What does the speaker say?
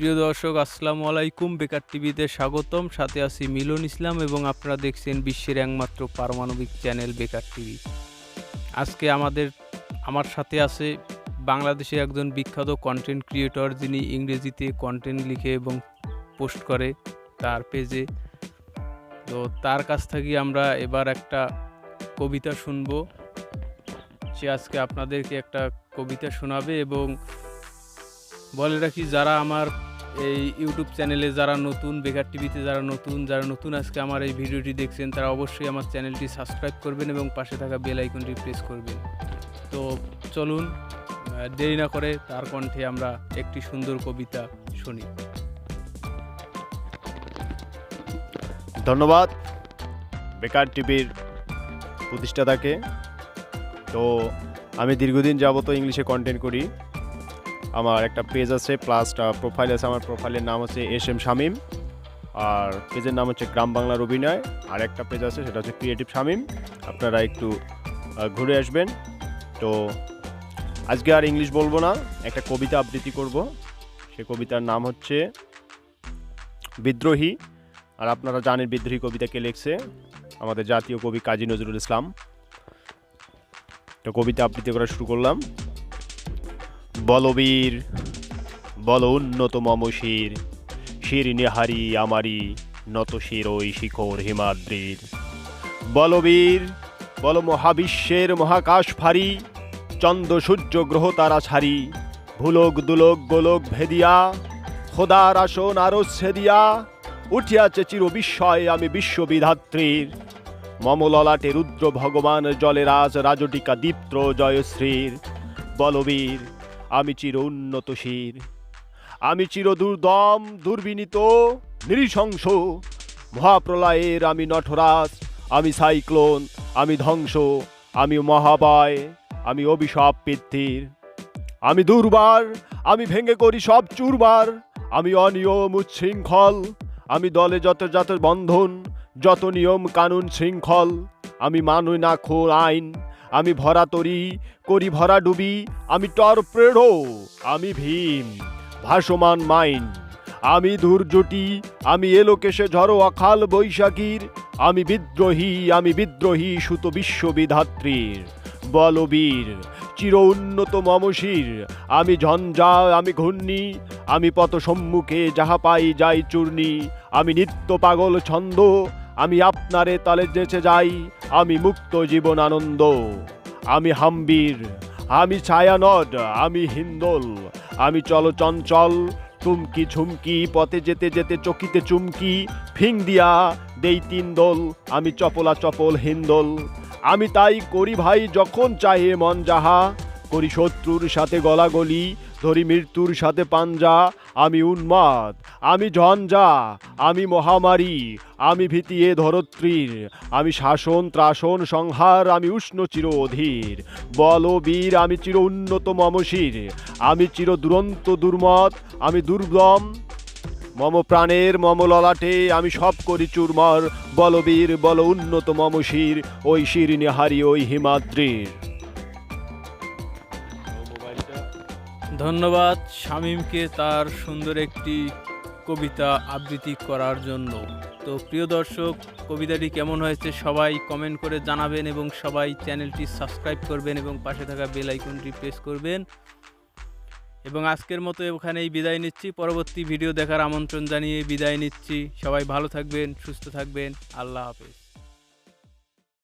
প্রিয় দর্শক, আসসালামু আলাইকুম। বেকার টিভিতে স্বাগতম। সাথে আছি মিলন ইসলাম এবং আপনারা দেখছেন বিশ্বের একমাত্র পারমাণবিক চ্যানেল বেকার টিভি। আজকে আমাদের, আমার সাথে আছে বাংলাদেশের একজন বিখ্যাত কন্টেন্ট ক্রিয়েটর যিনি ইংরেজিতে কন্টেন্ট লিখে এবং পোস্ট করে তার পেজে তো তার কাছ থেকে আমরা এবার একটা কবিতা শুনব। সে আজকে আপনাদেরকে একটা কবিতা শোনাবে এবং বলে রাখি, যারা আমার এই ইউটিউব চ্যানেলে যারা নতুন বেকার টিভিতে যারা নতুন যারা নতুন আজকে আমার এই ভিডিওটি দেখছেন, তারা অবশ্যই আমার চ্যানেলটি সাবস্ক্রাইব করবেন এবং পাশে থাকা বেল আইকনটি প্রেস করবেন। তো চলুন দেরি না করে তার কণ্ঠে আমরা একটি সুন্দর কবিতা শুনি। ধন্যবাদ বেকার টিভির প্রতিষ্ঠাতাকে। তো আমি দীর্ঘদিন যাবত ইংলিশে কন্টেন্ট করি। আমার একটা পেজ আছে প্লাস প্রোফাইল আছে, আমার প্রোফাইলের নাম হচ্ছে এস এম শামিম। আর পেজের নাম হচ্ছে গ্রাম বাংলার অভিনয়। আর একটা পেজ আছে, সেটা হচ্ছে ক্রিয়েটিভ শামিম। আপনারা একটু ঘুরে আসবেন। তো আজকে আর ইংলিশ বলব না, একটা কবিতা আবৃত্তি করব। সে কবিতার নাম হচ্ছে বিদ্রোহী। আর আপনারা জানেন বিদ্রোহী কবিতা কে লিখছে? আমাদের জাতীয় কবি কাজী নজরুল ইসলাম। তো কবিতা আবৃত্তি করা শুরু করলাম। বলবীর, বল উন্নত মম শির শির নিহারি আমারি নত শির ওই শিখর হিমাদ্রির। বলবীর, বল মহাবিশ্বের মহাকাশ ফারি চন্দ্র সূর্য গ্রহ তারা ছাড়ি, ভুলোক দুলোক গোলক ভেদিয়া, খোদার আসন আরও ছেদিয়া, উঠিয়াছে চির বিস্ময় আমি বিশ্ববিধাত্রীর। মম ললাটে রুদ্র ভগবান জলেরাজ রাজটিকা দীপ্ত জয়শ্রীর। বলবীর আমি চির উন্নত শির আমি চির দুর্দম, দুর্বিনীত, নৃশংস। মহাপ্রলয়ের আমি নটরাজ, আমি সাইক্লোন, আমি ধ্বংস, আমি মহাবয়, আমি অভিশাপ পিতৃর। আমি দুর্বার, আমি ভেঙে করি সব চুরবার, আমি অনিয়ম উচ্ছৃঙ্খল, আমি দলে যত যত বন্ধন, যত নিয়ম কানুন শৃঙ্খল, আমি মানু না খো আইন আমি ভরা তরি, করি ভরা ডুবি, আমি টরপ্রেডো আমি ভীম, ভাসমান মাইন। আমি দুর্জটি আমি এলোকেশে ঝড়ো অখাল বৈশাখীর, আমি বিদ্রোহী আমি বিদ্রোহী সুত বিশ্ববিধাত্রীর। বলবীর, চির উন্নত মমশির, আমি ঝঞ্ঝা আমি ঘূর্ণি, আমি পত সম্মুখে যাহা পাই যাই চূর্ণি, আমি নিত্য পাগল ছন্দ আমি আপনারে তালে যেচে যাই, আমি মুক্ত জীবন আনন্দ। আমি হাম্বির, আমি ছায়ানট, আমি হিন্দোল। আমি চল চঞ্চল টুমকি ঝুমকি, পথে যেতে যেতে চকিতে চুমকি। ফিং দিয়া দেই তিন দোল, আমি চপলা চপল হিন্দোল। আমি তাই করি ভাই যখন চাহে মন যাহা, করি শত্রুর সাথে গলাগলি। ধরি মৃত্যুর সাথে পাঞ্জা, আমি উন্মাদ, আমি ঝঞ্ঝা, আমি মহামারী, আমি ভীতিয়ে ধরত্রীর, আমি শাসন, ত্রাসন, সংহার, আমি উষ্ণ চির অধীর, বল বীর, আমি চির উন্নত মমশির আমি চির দুরন্ত দুর্মত আমি দুর্গম। মম প্রাণের, মম ললাটে, আমি সব করি চুরমার বলবীর বল উন্নত মমশির ওই শির নিহারি, ওই হিমাদ্রির। ধন্যবাদ শামীমকে তার সুন্দর একটি কবিতা আবৃত্তি করার জন্য। তো প্রিয় দর্শক, কবিতাটি কেমন হয়েছে সবাই কমেন্ট করে জানাবেন এবং সবাই চ্যানেলটি সাবস্ক্রাইব করবেন এবং পাশে থাকা বেল আইকনটি প্রেস করবেন। এবং আজকের মতো এখানেই বিদায় নিচ্ছি। পরবর্তী ভিডিও দেখার আমন্ত্রণ জানিয়ে বিদায় নিচ্ছি। সবাই ভালো থাকবেন, সুস্থ থাকবেন। আল্লাহ হাফেজ।